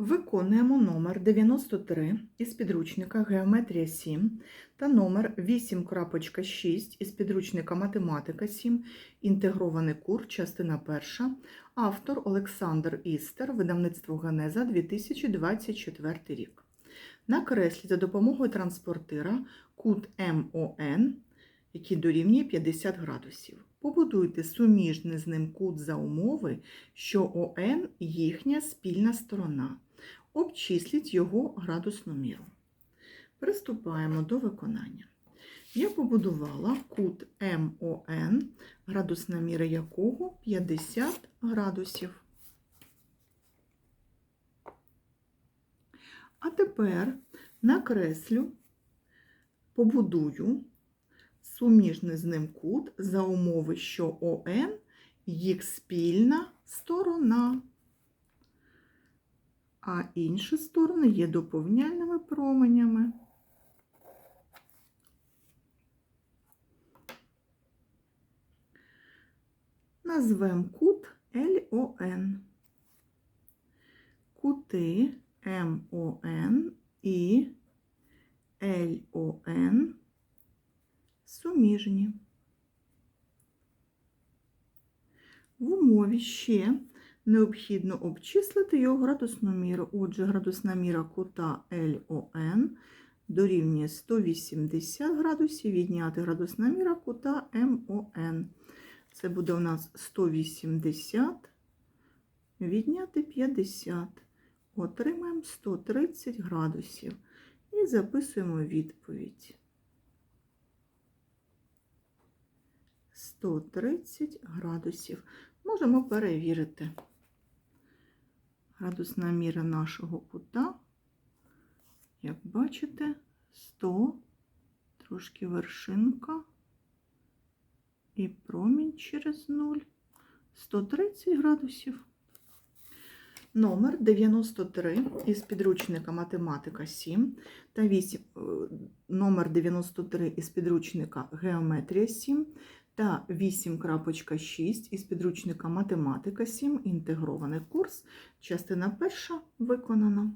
Виконуємо номер 93 із підручника Геометрія 7 та номер 8.6 із підручника Математика 7, інтегрований курс, частина 1, автор Олександр Істер, видавництво Генеза 2024 рік. Накресліть за допомогою транспортира кут МОН, який дорівнює 50 градусів. Побудуйте суміжний з ним кут за умови, що ОН – їхня спільна сторона. Обчисліть його градусну міру. Приступаємо до виконання. Я побудувала кут МОН, градусна міра якого 50 градусів. А тепер накреслю, побудую суміжний з ним кут за умови, що ОН їх спільна сторона, а інші сторони є доповняльними променями. Назвемо кут ЛОН. Кути МОН і ЛОН суміжні. В умові ще необхідно обчислити його градусну міру. Отже, градусна міра кута LON дорівнює 180 градусів, відняти градусна міра кута МОН. Це буде у нас 180, відняти 50. Отримаємо 130 градусів. І записуємо відповідь. 130 градусів. Можемо перевірити. Градусна міра нашого кута, як бачите, 100, трошки вершинка і промінь через 0, 130 градусів. Номер 93 із підручника Математика 7 та 8, номер 93 із підручника Геометрія 7 та 8.6 із підручника Математика 7, інтегрований курс, частина перша виконана.